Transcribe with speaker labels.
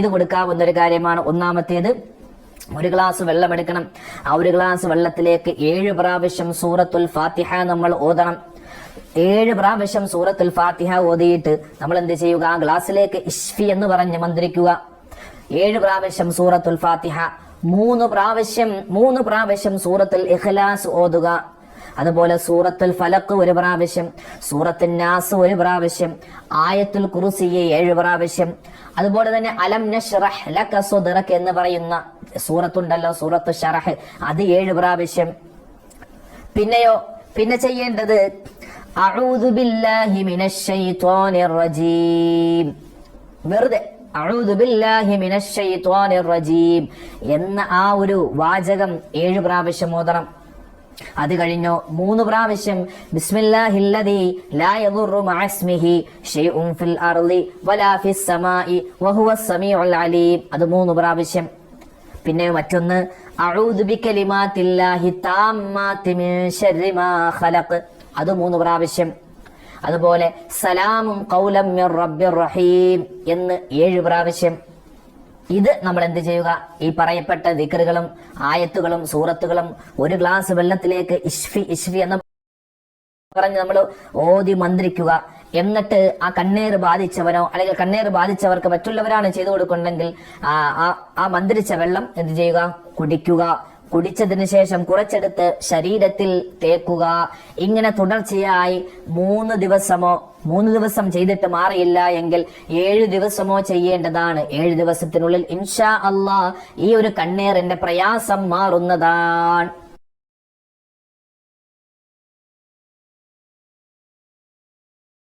Speaker 1: ചെയ്തു കൊടുക്കാവുന്ന ഒരു കാര്യമാണ്. ഒന്നാമത്തേത് ഒരു ഗ്ലാസ് വെള്ളം എടുക്കണം. ആ ഒരു ഗ്ലാസ് വെള്ളത്തിലേക്ക് ഏഴ് പ്രാവശ്യം സൂറത്തുൽ ഫാത്തിഹ നമ്മൾ ഓതണം. ഏഴ് പ്രാവശ്യം സൂറത്തുൽ ഫാത്തിഹ ഓതിയിട്ട് നമ്മൾ എന്ത് ചെയ്യുക? ആ ഗ്ലാസ്സിലേക്ക് ഇഷ്ഫി എന്ന് പറഞ്ഞ് മന്ത്രിക്കുക. ഏഴ് പ്രാവശ്യം സൂറത്തുൽ ഫാത്തിഹ മൂന്ന് പ്രാവശ്യം മൂന്ന് പ്രാവശ്യം സൂറത്തുൽ ഇഖ്ലാസ് ഓതുക. അതുപോലെ സൂറത്തുൽ ഫലക്ക് ഒരു പ്രാവശ്യം സൂറത്തുൽ നാസ് ഒരു പ്രാവശ്യം ആയത്തുൽ കുറുസിയെ ഏഴ് പ്രാവശ്യം. അതുപോലെ തന്നെ അലം നഷ്റഹ് ലക സുദ്റക എന്ന് പറയുന്ന സൂറത്തുണ്ടല്ലോ സൂറത്തു ഷറഹ് അത് ഏഴ് പ്രാവശ്യം. പിന്നെയോ പിന്നെ ചെയ്യേണ്ടത് അഊദു ബില്ലാഹി മിനശ് ശൈത്വാനിർ റജീം. വെറുതെ എന്ന ആ ഒരു വാചകം ഏഴ് പ്രാവശ്യം ഓതണം. അത് കഴിഞ്ഞു മൂന്ന് പ്രാവശ്യം. ലാ മഅസ്മിഹി ഫിൽ അർളി വലാ സമീഉൽ അലീം. അത് മൂന്ന് പ്രാവശ്യം. പിന്നെ മറ്റൊന്ന് അഊദു മിൻ മാ അത് മൂന്ന് പ്രാവശ്യം. അതുപോലെ സലാമും കൗലം മിർ റഹീം എന്ന് ഏഴ് പ്രാവശ്യം. ഇത് നമ്മൾ എന്ത് ചെയ്യുക? ഈ പറയപ്പെട്ട ദിക്കറുകളും ആയത്തുകളും സൂറത്തുകളും ഒരു ഗ്ലാസ് വെള്ളത്തിലേക്ക് ഇഷ്ഫി ഇഷ്ഫി എന്ന പറഞ്ഞ് നമ്മൾ ഓതി മന്ത്രിക്കുക. എന്നിട്ട് ആ കണ്ണീർ ബാധിച്ചവനോ അല്ലെങ്കിൽ കണ്ണീർ ബാധിച്ചവർക്ക് മറ്റുള്ളവരാണ് ചെയ്തു കൊടുക്കുന്നുണ്ടെങ്കിൽ ആ ആ- മന്ത്രിച്ച വെള്ളം എന്ത് ചെയ്യുക? കുടിക്കുക. കുടിച്ചതിന് ശേഷം കുറച്ചെടുത്ത് ശരീരത്തിൽ തേക്കുക. ഇങ്ങനെ തുടർച്ചയായി മൂന്ന് ദിവസമോ മൂന്ന് ദിവസം ചെയ്തിട്ട് മാറിയില്ല എങ്കിൽ ഏഴ് ദിവസമോ ചെയ്യേണ്ടതാണ്. ഏഴ് ദിവസത്തിനുള്ളിൽ ഇൻഷാ അള്ളാ ഈ ഒരു കണ്ണീറിന്റെ പ്രയാസം മാറുന്നതാണ്.